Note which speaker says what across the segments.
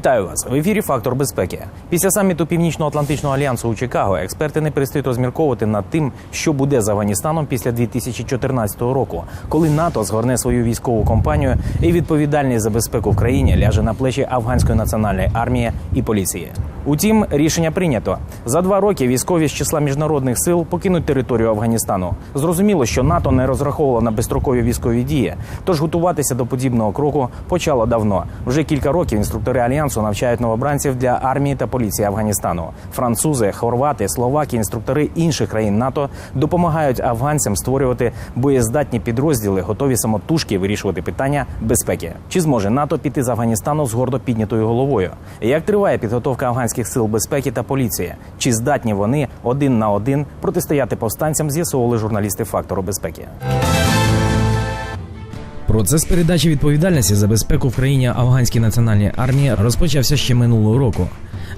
Speaker 1: Вітаю вас в ефірі Фактор безпеки. Після саміту Північно-Атлантичного альянсу у Чикаго експерти не перестають розмірковувати над тим, що буде з Афганістаном після 2014 року, коли НАТО згорне свою військову компанію і відповідальність за безпеку в країні ляже на плечі афганської національної армії і поліції. Утім, рішення прийнято за два роки. Військові з числа міжнародних сил покинуть територію Афганістану. Зрозуміло, що НАТО не розраховувало на безстрокові військові дії, тож готуватися до подібного кроку почало давно. Вже кілька років інструктори альянсу навчають новобранців для армії та поліції Афганістану. Французи, хорвати, словаки, інструктори інших країн НАТО допомагають афганцям створювати боєздатні підрозділи, готові самотужки вирішувати питання безпеки. Чи зможе НАТО піти з Афганістану з гордо піднятою головою? Як триває підготовка афганських сил безпеки та поліції? Чи здатні вони один на один протистояти повстанцям? З'ясовували журналісти фактору безпеки. Процес передачі відповідальності за безпеку в країні афганській національній армії розпочався ще минулого року.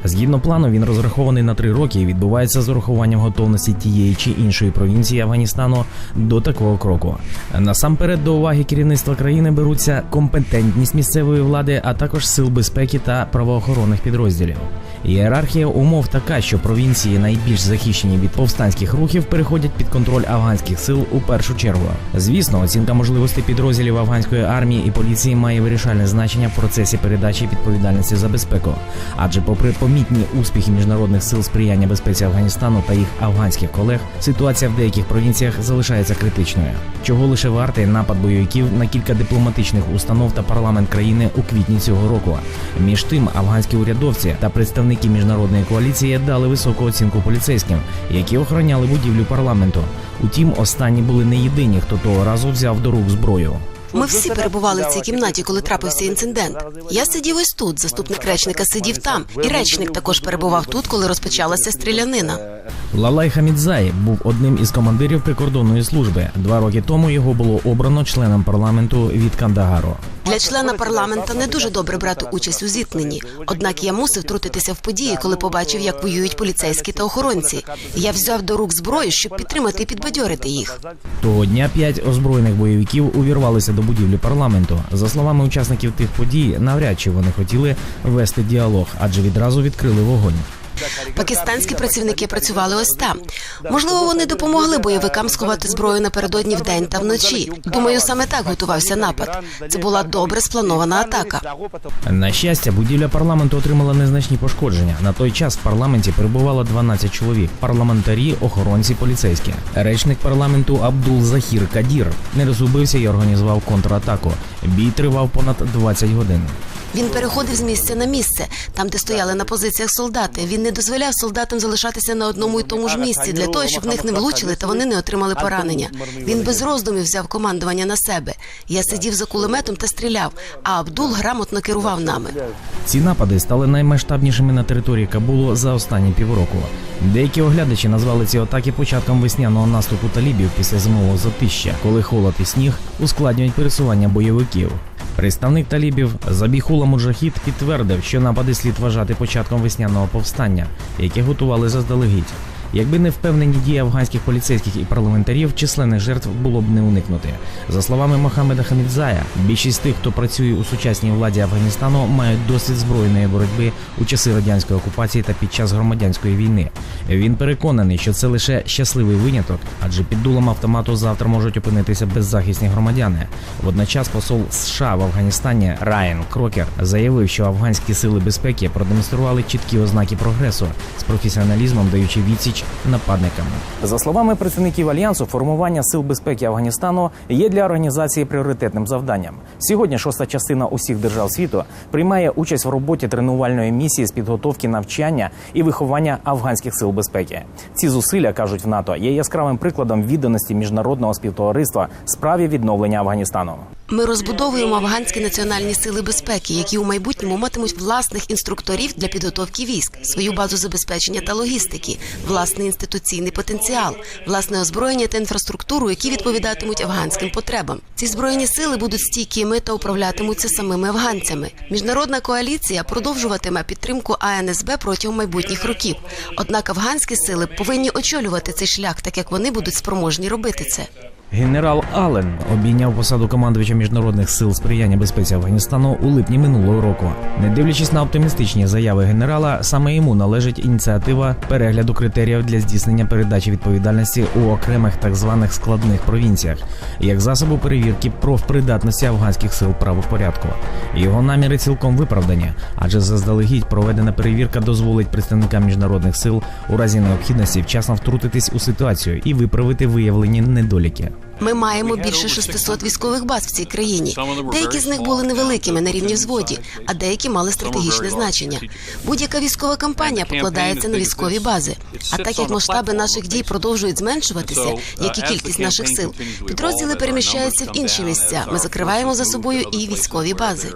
Speaker 1: Згідно плану, він розрахований на три роки і відбувається з урахуванням готовності тієї чи іншої провінції Афганістану до такого кроку. Насамперед до уваги керівництва країни беруться компетентність місцевої влади, а також сил безпеки та правоохоронних підрозділів. Ієрархія умов така, що провінції найбільш захищені від повстанських рухів переходять під контроль афганських сил у першу чергу. Звісно, оцінка можливостей підрозділів афганської армії і поліції має вирішальне значення в процесі передачі відповідальності за безпеку. Адже, попри помітні успіхи міжнародних сил сприяння безпеці Афганістану та їх афганських колег, ситуація в деяких провінціях залишається критичною. Чого лише вартий напад бойовиків на кілька дипломатичних установ та парламент країни у квітні цього року. Між тим, афганські урядовці та представники міжнародної коаліції дали високу оцінку поліцейським, які охороняли будівлю парламенту. Утім, останні були не єдині, хто того разу взяв до рук зброю.
Speaker 2: Ми всі перебували в цій кімнаті, коли трапився інцидент. Я сидів ось тут, заступник речника сидів там, і речник також перебував тут, коли розпочалася стрілянина.
Speaker 1: Лалай Хамідзай був одним із командирів прикордонної служби. Два роки тому його було обрано членом парламенту від Кандагару.
Speaker 2: Для члена парламента не дуже добре брати участь у зіткненні. Однак я мусив втрутитися в події, коли побачив, як воюють поліцейські та охоронці. Я взяв до рук зброю, щоб підтримати і підбадьорити їх.
Speaker 1: Того дня п'ять озброєних бойовиків увірвалися до будівлі парламенту. За словами учасників тих подій, навряд чи вони хотіли вести діалог, адже відразу відкрили вогонь.
Speaker 2: Пакистанські працівники працювали ось там. Можливо, вони допомогли бойовикам сховати зброю напередодні вдень та вночі. Думаю, саме так готувався напад. Це була добре спланована атака.
Speaker 1: На щастя, будівля парламенту отримала незначні пошкодження. На той час в парламенті перебувало 12 чоловік: парламентарі, охоронці, поліцейські. Речник парламенту Абдул Захір Кадір не розгубився і організував контратаку. Бій тривав понад 20 годин.
Speaker 2: Він переходив з місця на місце, там, де стояли на позиціях солдати. Він не дозволяв солдатам залишатися на одному і тому ж місці для того, щоб в них не влучили та вони не отримали поранення. Він без роздумів взяв командування на себе. Я сидів за кулеметом та стріляв, а Абдул грамотно керував нами.
Speaker 1: Ці напади стали наймасштабнішими на території Кабулу за останні півроку. Деякі оглядачі назвали ці атаки початком весняного наступу талібів після зимового затища, коли холод і сніг ускладнюють пересування бойовиків. Представник талібів Забіхула Муджахід підтвердив, що напади слід вважати початком весняного повстання, яке готували заздалегідь. Якби не впевнені дії афганських поліцейських і парламентарів, численних жертв було б не уникнути. За словами Мохамеда Хамідзая, більшість тих, хто працює у сучасній владі Афганістану, мають досвід збройної боротьби у часи радянської окупації та під час громадянської війни. Він переконаний, що це лише щасливий виняток, адже під дулом автомату завтра можуть опинитися беззахисні громадяни. Водночас посол США в Афганістані Райан Крокер заявив, що афганські сили безпеки продемонстрували чіткі ознаки прогресу з професіоналізмом, даючи відсіч нападникам. За словами представників альянсу, формування сил безпеки Афганістану є для організації пріоритетним завданням. Сьогодні шоста частина усіх держав світу приймає участь в роботі тренувальної місії з підготовки навчання і виховання афганських сил безпеки. Ці зусилля кажуть в НАТО є яскравим прикладом відданості міжнародного співтовариства справі відновлення Афганістану.
Speaker 2: Ми розбудовуємо афганські національні сили безпеки, які у майбутньому матимуть власних інструкторів для підготовки військ, свою базу забезпечення та логістики, власний інституційний потенціал, власне озброєння та інфраструктуру, які відповідатимуть афганським потребам. Ці збройні сили будуть стійкими та управлятимуться самими афганцями. Міжнародна коаліція продовжуватиме підтримку АНСБ протягом майбутніх років. Однак афганські сили повинні очолювати цей шлях, так як вони будуть спроможні робити це.
Speaker 1: Генерал Аллен обійняв посаду командувача міжнародних сил сприяння безпеці Афганістану у липні минулого року. Не дивлячись на оптимістичні заяви генерала, саме йому належить ініціатива перегляду критеріїв для здійснення передачі відповідальності у окремих так званих складних провінціях, як засобу перевірки профпридатності афганських сил правопорядку. Його наміри цілком виправдані, адже заздалегідь проведена перевірка дозволить представникам міжнародних сил у разі необхідності вчасно втрутитись у ситуацію і виправити виявлені недоліки.
Speaker 2: Ми маємо більше 600 військових баз в цій країні. Деякі з них були невеликими на рівні взводі, а деякі мали стратегічне значення. Будь-яка військова кампанія покладається на військові бази. А так як масштаби наших дій продовжують зменшуватися, як і кількість наших сил, підрозділи переміщаються в інші місця. Ми закриваємо за собою і військові бази.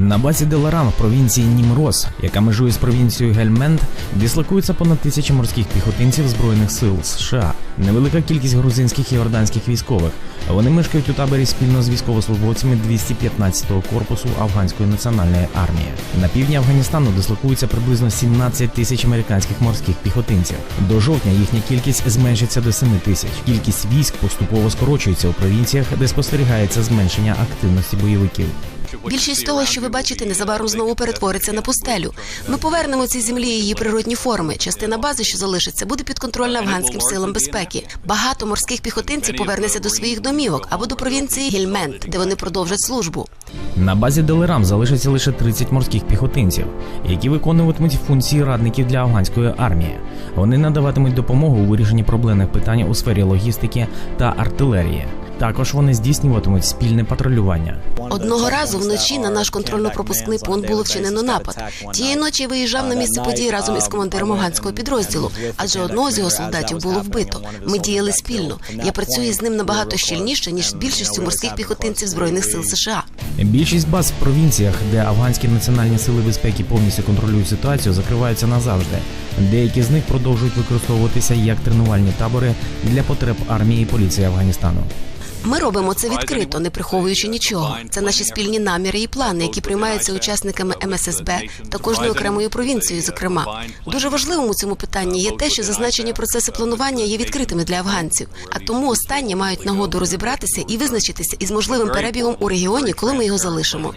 Speaker 1: На базі Деларам в провінції Німрос, яка межує з провінцією Гельмент, дислокується понад тисячі морських піхотинців збройних сил США. Невелика кількість грузинських і йорданських військових. Вони мешкають у таборі спільно з військовослужбовцями 215-го корпусу афганської національної армії. На півдні Афганістану дислокується приблизно 17 тисяч американських морських піхотинців. До жовтня їхня кількість зменшиться до 7 тисяч. Кількість військ поступово скорочується у провінціях, де спостерігається зменшення активності бойовиків.
Speaker 2: Більшість того, що ви бачите, незабаром знову перетвориться на пустелю. Ми повернемо цій землі її природні форми. Частина бази, що залишиться, буде підконтрольна афганським силам безпеки. Багато морських піхотинців повернеться до своїх домівок або до провінції Гільмент, де вони продовжать службу.
Speaker 1: На базі Делерам залишиться лише 30 морських піхотинців, які виконуватимуть функції радників для афганської армії. Вони надаватимуть допомогу у вирішенні проблемних питань у сфері логістики та артилерії. Також вони здійснюватимуть спільне патрулювання.
Speaker 2: Одного разу вночі на наш контрольно-пропускний пункт було вчинено напад. Тієї ночі виїжджав на місце події разом із командиром афганського підрозділу, адже одного з його солдатів було вбито. Ми діяли спільно. Я працюю з ним набагато щільніше ніж з більшістю морських піхотинців збройних сил США.
Speaker 1: Більшість баз в провінціях, де афганські національні сили безпеки повністю контролюють ситуацію, закриваються назавжди. Деякі з них продовжують використовуватися як тренувальні табори для потреб армії і поліції Афганістану.
Speaker 2: Ми робимо це відкрито, не приховуючи нічого. Це наші спільні наміри і плани, які приймаються учасниками МССБ та кожною окремою провінцією. Зокрема, дуже важливим у цьому питанні є те, що зазначені процеси планування є відкритими для афганців. А тому останні мають нагоду розібратися і визначитися із можливим перебігом у регіоні, коли ми його залишимо.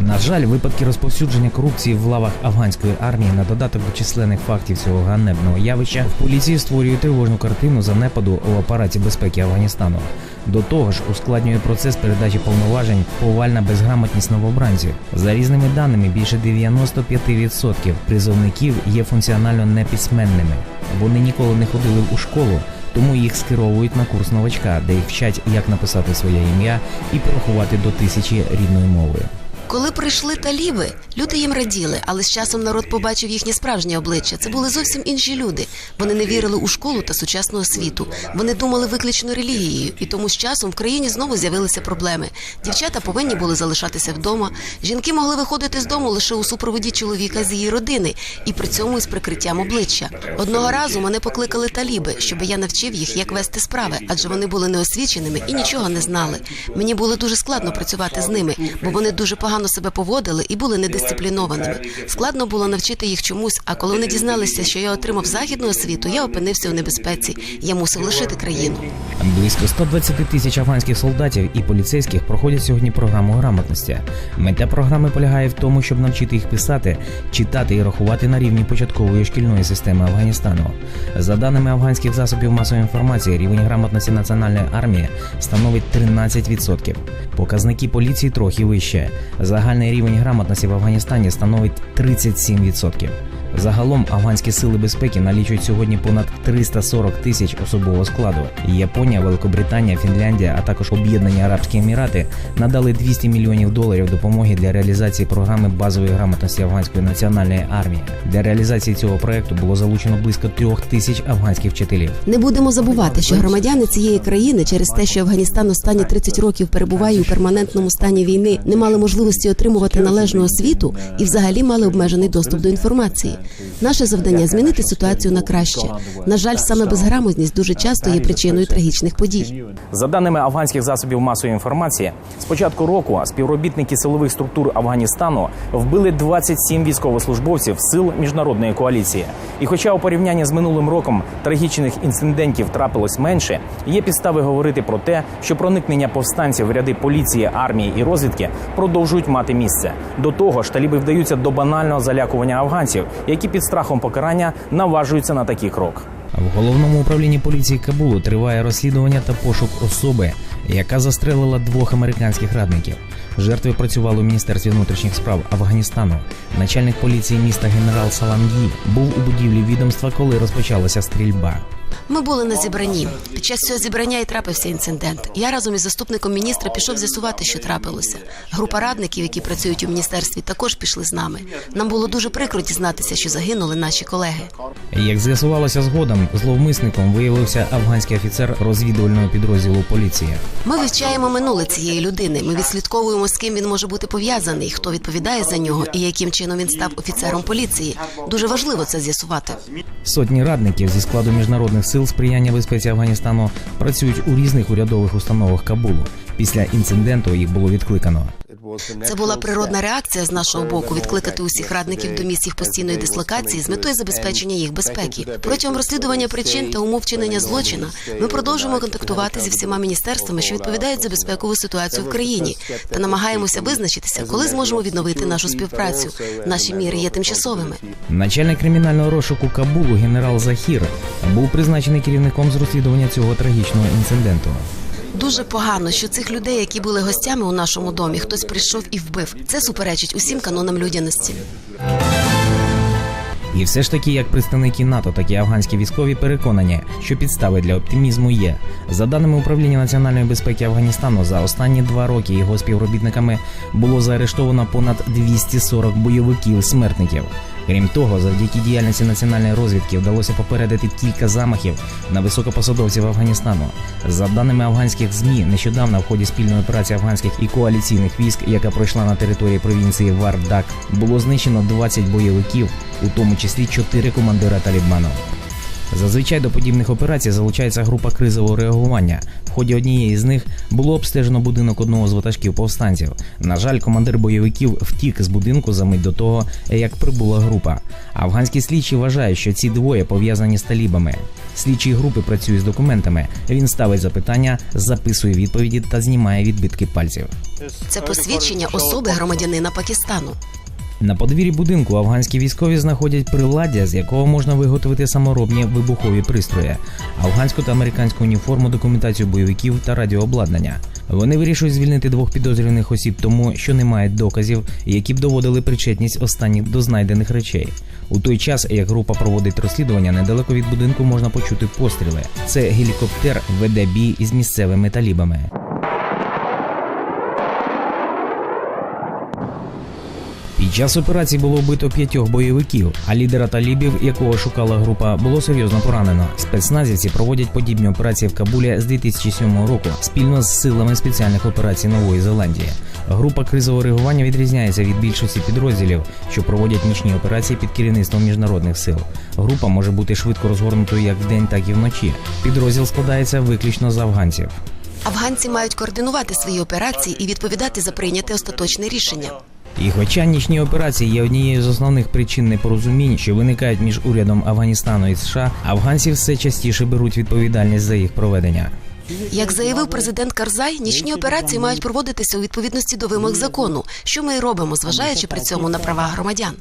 Speaker 1: На жаль, випадки розповсюдження корупції в лавах афганської армії на додаток до численних фактів цього ганебного явища в поліції створює тривожну картину занепаду у апараті безпеки Афганістану. До того ж, ускладнює процес передачі повноважень повальна безграмотність новобранців. За різними даними, більше 95% призовників є функціонально неписьменними. Вони ніколи не ходили у школу. Тому їх скеровують на курс новачка, де їх вчать, як написати своє ім'я і порахувати до тисячі рідною мовою.
Speaker 2: Коли прийшли таліби, люди їм раділи, але з часом народ побачив їхнє справжнє обличчя. Це були зовсім інші люди. Вони не вірили у школу та сучасну освіту. Вони думали виключно релігією, і тому з часом в країні знову з'явилися проблеми. Дівчата повинні були залишатися вдома. Жінки могли виходити з дому лише у супроводі чоловіка з її родини, і при цьому із прикриттям обличчя. Одного разу мене покликали таліби, щоб я навчив їх, як вести справи, адже вони були неосвіченими і нічого не знали. Мені було дуже складно працювати з ними, бо вони дуже погано себе поводили і були недисциплінованими. Складно було навчити їх чомусь. А коли вони дізналися, що я отримав західну освіту, я опинився у небезпеці. Я мусив лишити країну.
Speaker 1: Близько 120 тисяч афганських солдатів і поліцейських проходять сьогодні програму грамотності. Мета програми полягає в тому, щоб навчити їх писати, читати і рахувати на рівні початкової шкільної системи Афганістану. За даними афганських засобів масової інформації, рівень грамотності національної армії становить 13%. Показники поліції трохи вище. Загальний рівень грамотності в Афганістані становить 37%. Загалом афганські сили безпеки налічують сьогодні понад 340 тисяч особового складу. Японія, Великобританія, Фінляндія, а також Об'єднані Арабські Емірати надали 200 мільйонів доларів допомоги для реалізації програми базової грамотності афганської національної армії. Для реалізації цього проекту було залучено близько трьох тисяч афганських вчителів.
Speaker 2: Не будемо забувати, що громадяни цієї країни через те, що Афганістан останні 30 років перебуває у перманентному стані війни, не мали можливості отримувати належну освіту і взагалі мали обмежений доступ до інформації. Наше завдання змінити ситуацію на краще. На жаль, саме безграмотність дуже часто є причиною трагічних подій.
Speaker 1: За даними афганських засобів масової інформації, з початку року співробітники силових структур Афганістану вбили 27 військовослужбовців сил міжнародної коаліції. І хоча у порівнянні з минулим роком трагічних інцидентів трапилось менше, є підстави говорити про те, що проникнення повстанців в ряди поліції, армії і розвідки продовжують мати місце. До того ж, таліби вдаються до банального залякування афганців, які під страхом покарання наважуються на такий крок. В головному управлінні поліції Кабулу триває розслідування та пошук особи, яка застрелила двох американських радників. Жертви працювали у міністерстві внутрішніх справ Афганістану. Начальник поліції міста генерал Салангі був у будівлі відомства, коли розпочалася стрільба.
Speaker 2: Ми були на зібранні. Під час цього зібрання і трапився інцидент. Я разом із заступником міністра пішов з'ясувати, що трапилося. Група радників, які працюють у міністерстві, також пішли з нами. Нам було дуже прикро дізнатися, що загинули наші колеги.
Speaker 1: Як з'ясувалося згодом, зловмисником виявився афганський офіцер розвідувального підрозділу поліції.
Speaker 2: Ми вивчаємо минуле цієї людини. Ми відслідковуємо, з ким він може бути пов'язаний, хто відповідає за нього і яким чином він став офіцером поліції. Дуже важливо це з'ясувати.
Speaker 1: Сотні радників зі складу міжнародних сил сприяння безпеці Афганістану працюють у різних урядових установах Кабулу. Після інциденту їх було відкликано.
Speaker 2: Це була природна реакція з нашого боку відкликати усіх радників до місць їх постійної дислокації з метою забезпечення їх безпеки. Протягом розслідування причин та умов вчинення злочина ми продовжуємо контактувати зі всіма міністерствами, що відповідають за безпекову ситуацію в країні, та намагаємося визначитися, коли зможемо відновити нашу співпрацю. Наші міри є тимчасовими.
Speaker 1: Начальник кримінального розшуку Кабулу генерал Захір був призначений керівником з розслідування цього трагічного інциденту.
Speaker 2: Дуже погано, що цих людей, які були гостями у нашому домі, хтось прийшов і вбив. Це суперечить усім канонам людяності.
Speaker 1: І все ж таки, як представники НАТО, так і афганські військові переконані, що підстави для оптимізму є. За даними управління національної безпеки Афганістану, за останні два роки його співробітниками було заарештовано понад 240 бойовиків смертників. Крім того, завдяки діяльності національної розвідки вдалося попередити кілька замахів на високопосадовців Афганістану. За даними афганських змі, нещодавно в ході спільної операції афганських і коаліційних військ, яка пройшла на території провінції Вардак, було знищено 20 бойовиків, у тому числі 4 командира Талібану. Зазвичай до подібних операцій залучається група кризового реагування. В ході однієї з них було обстежено будинок одного з ватажків повстанців. На жаль, командир бойовиків втік з будинку за мить до того, як прибула група. Афганські слідчі вважають, що ці двоє пов'язані з талібами. Слідчі групи працюють з документами. Він ставить запитання, записує відповіді та знімає відбитки пальців.
Speaker 2: Це посвідчення особи громадянина Пакистану.
Speaker 1: На подвір'ї будинку афганські військові знаходять приладдя, з якого можна виготовити саморобні вибухові пристрої, афганську та американську уніформу, документацію бойовиків та радіообладнання. Вони вирішують звільнити двох підозрюваних осіб, тому що не мають доказів, які б доводили причетність останніх до знайдених речей. У той час, як група проводить розслідування, недалеко від будинку можна почути постріли. Це гелікоптер веде бій із місцевими талібами. Під час операції було вбито п'ятьох бойовиків, а лідера талібів, якого шукала група, було серйозно поранено. Спецназівці проводять подібні операції в Кабулі з 2007 року спільно з силами спеціальних операцій Нової Зеландії. Група кризового реагування відрізняється від більшості підрозділів, що проводять нічні операції під керівництвом міжнародних сил. Група може бути швидко розгорнутою як вдень, так і вночі. Підрозділ складається виключно з афганців.
Speaker 2: Афганці мають координувати свої операції і відповідати за прийняте остаточне рішення.
Speaker 1: І хоча нічні операції є однією з основних причин непорозумінь, що виникають між урядом Афганістану і США, афганці все частіше беруть відповідальність за їх проведення.
Speaker 2: Як заявив президент Карзай, нічні операції мають проводитися у відповідності до вимог закону, що ми і робимо, зважаючи при цьому на права громадян.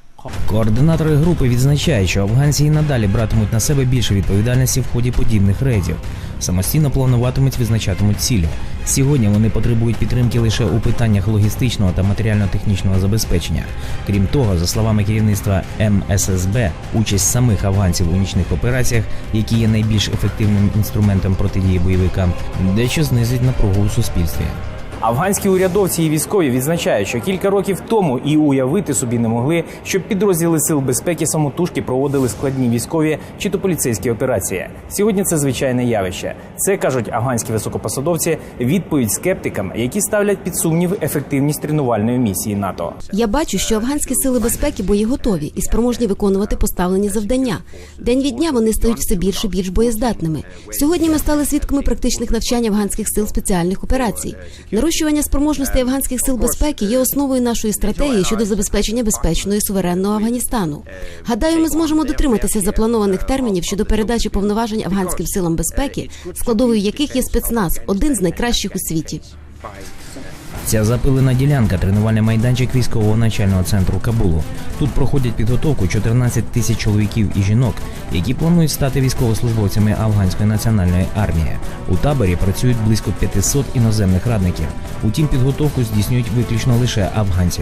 Speaker 1: Координатори групи відзначають, що афганці і надалі братимуть на себе більше відповідальності в ході подібних рейдів. Самостійно плануватимуть, визначатимуть цілі. Сьогодні вони потребують підтримки лише у питаннях логістичного та матеріально-технічного забезпечення. Крім того, за словами керівництва МССБ, участь самих афганців у нічних операціях, які є найбільш ефективним інструментом протидії бойовикам, дещо знизить напругу у суспільстві.
Speaker 3: Афганські урядовці і військові відзначають, що кілька років тому і уявити собі не могли, щоб підрозділи сил безпеки самотужки проводили складні військові чи то поліцейські операції. Сьогодні це звичайне явище. Це кажуть афганські високопосадовці. Відповідь скептикам, які ставлять під сумнів ефективність тренувальної місії НАТО.
Speaker 2: Я бачу, що афганські сили безпеки боєготові і спроможні виконувати поставлені завдання. День від дня вони стають все більше і більш боєздатними. Сьогодні ми стали свідками практичних навчань афганських сил спеціальних операцій. Нарощування спроможностей афганських сил безпеки є основою нашої стратегії щодо забезпечення безпечного і суверенного Афганістану. Гадаю, ми зможемо дотриматися запланованих термінів щодо передачі повноважень афганським силам безпеки, складовою яких є спецназ, один з найкращих у світі.
Speaker 1: Ця запилена ділянка тренувальний майданчик військового начального центру Кабулу. Тут проходять підготовку 14 тисяч чоловіків і жінок, які планують стати військовослужбовцями афганської національної армії. У таборі працюють близько 500 іноземних радників. Утім, підготовку здійснюють виключно лише афганці.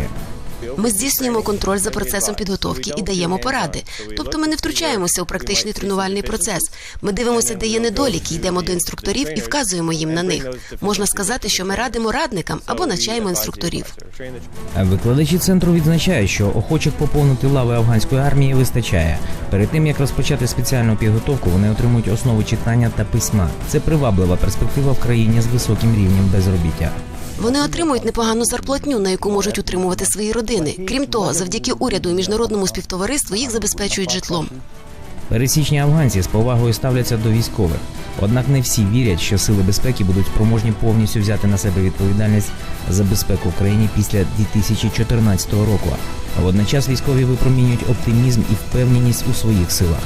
Speaker 2: Ми здійснюємо контроль за процесом підготовки і даємо поради. Тобто ми не втручаємося у практичний тренувальний процес. Ми дивимося, де є недоліки, йдемо до інструкторів і вказуємо їм на них. Можна сказати, що ми радимо радникам або навчаємо інструкторів.
Speaker 1: Викладачі центру відзначають, що охочих поповнити лави афганської армії вистачає. Перед тим як розпочати спеціальну підготовку, вони отримують основи читання та письма. Це приваблива перспектива в країні з високим рівнем безробіття.
Speaker 2: Вони отримують непогану зарплатню, на яку можуть утримувати свої родини. Крім того, завдяки уряду і міжнародному співтовариству їх забезпечують житлом.
Speaker 1: Пересічні афганці з повагою ставляться до військових. Однак не всі вірять, що сили безпеки будуть спроможні повністю взяти на себе відповідальність за безпеку в країні після 2014 року. Водночас військові випромінюють оптимізм і впевненість у своїх силах.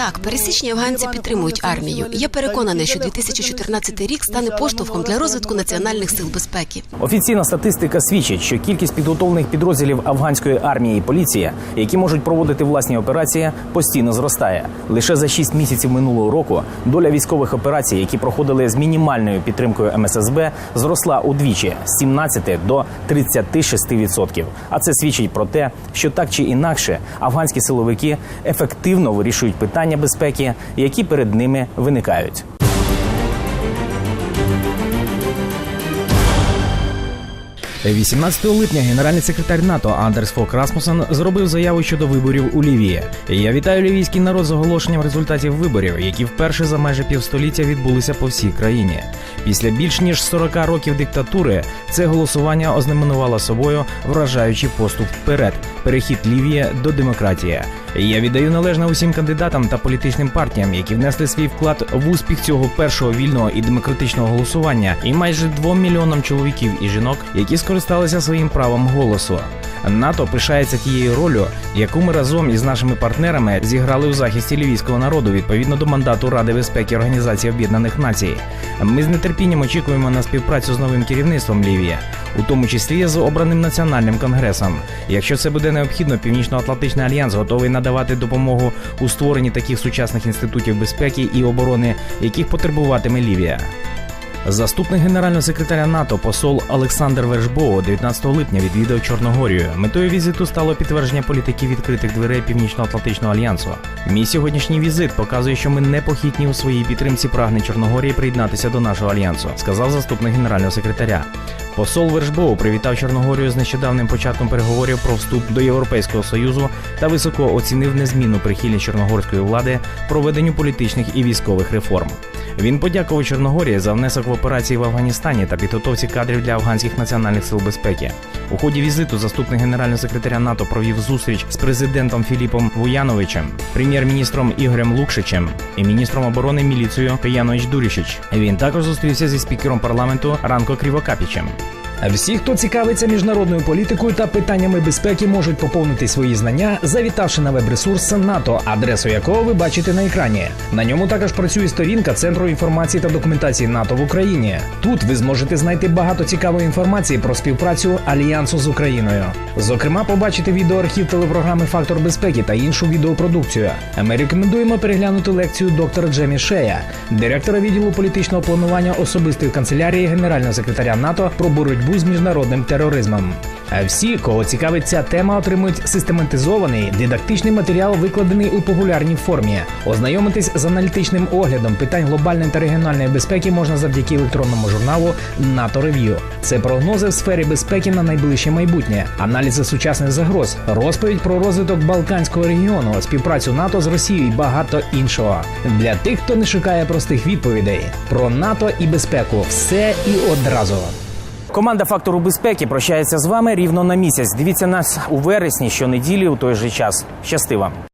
Speaker 2: Так, пересічні афганці підтримують армію. Я переконаний, що 2014 рік стане поштовхом для розвитку національних сил безпеки.
Speaker 3: Офіційна статистика свідчить, що кількість підготовлених підрозділів афганської армії і поліції, які можуть проводити власні операції, постійно зростає. Лише за 6 місяців минулого року доля військових операцій, які проходили з мінімальною підтримкою МССБ, зросла удвічі з 17 до 36%. А це свідчить про те, що так чи інакше афганські силовики ефективно вирішують питання безпеки, які перед ними виникають.
Speaker 1: Е, 18 липня генеральний секретар НАТО Андерс Фок Расмусен зробив заяву щодо виборів у Лівії. Я вітаю лівійський народ з оголошенням результатів виборів, які вперше за майже півстоліття відбулися по всій країні. Після більш ніж 40 років диктатури це голосування ознаменувало собою вражаючий поступ вперед, перехід Лівії до демократії. Я віддаю належне усім кандидатам та політичним партіям, які внесли свій вклад в успіх цього першого вільного і демократичного голосування, і майже двом мільйонам чоловіків і жінок, які скористалися своїм правом голосу. НАТО пишається тією ролью, яку ми разом із нашими партнерами зіграли у захисті лівійського народу відповідно до мандату Ради безпеки Організації Об'єднаних Націй. Ми з нетерпінням очікуємо на співпрацю з новим керівництвом Лівії, у тому числі з обраним національним конгресом. Якщо це буде необхідно, Північно-Атлантичний альянс готовий надавати допомогу у створенні таких сучасних інститутів безпеки і оборони, яких потребуватиме Лівія. Заступник генерального секретаря НАТО посол Олександр Вершбоу 19 липня відвідав Чорногорію. Метою візиту стало підтвердження політики відкритих дверей Північно-Атлантичного альянсу. Мій сьогоднішній візит показує, що ми непохитні у своїй підтримці прагне Чорногорії приєднатися до нашого альянсу, сказав заступник генерального секретаря. Посол Вершбоу привітав Чорногорію з нещодавним початком переговорів про вступ до Європейського союзу та високо оцінив незмінну прихильність чорногорської влади проведенню політичних і військових реформ. Він подякував Чорногорії за внесок в операції в Афганістані та підготовці кадрів для афганських національних сил безпеки. У ході візиту заступник генерального секретаря НАТО провів зустріч з президентом Філіпом Вуяновичем, прем'єр-міністром Ігорем Лукшичем і міністром оборони міліцією Пиянович Дурішич. Він також зустрівся зі спікером парламенту Ранко Крівокапічем.
Speaker 4: Всі, хто цікавиться міжнародною політикою та питаннями безпеки, можуть поповнити свої знання, завітавши на веб-ресурс НАТО, адресу якого ви бачите на екрані. На ньому також працює сторінка Центру інформації та документації НАТО в Україні. Тут ви зможете знайти багато цікавої інформації про співпрацю альянсу з Україною. Зокрема, побачити відеоархів телепрограми Фактор безпеки та іншу відеопродукцію. Ми рекомендуємо переглянути лекцію доктора Джемі Шея, директора відділу політичного планування особистої канцелярії генерального секретаря НАТО про боротьбу з міжнародним тероризмом.
Speaker 1: А всі, кого цікавить ця тема, отримують систематизований дидактичний матеріал, викладений у популярній формі. Ознайомитись з аналітичним оглядом питань глобальної та регіональної безпеки можна завдяки електронному журналу НАТО Рев'ю. Це прогнози в сфері безпеки на найближче майбутнє, аналізи сучасних загроз, розповідь про розвиток Балканського регіону, співпрацю НАТО з Росією і багато іншого. Для тих, хто не шукає простих відповідей про НАТО і безпеку, все і одразу.
Speaker 5: Команда фактору безпеки прощається з вами рівно на місяць. Дивіться нас у вересні щонеділі у той же час. Щасти вам!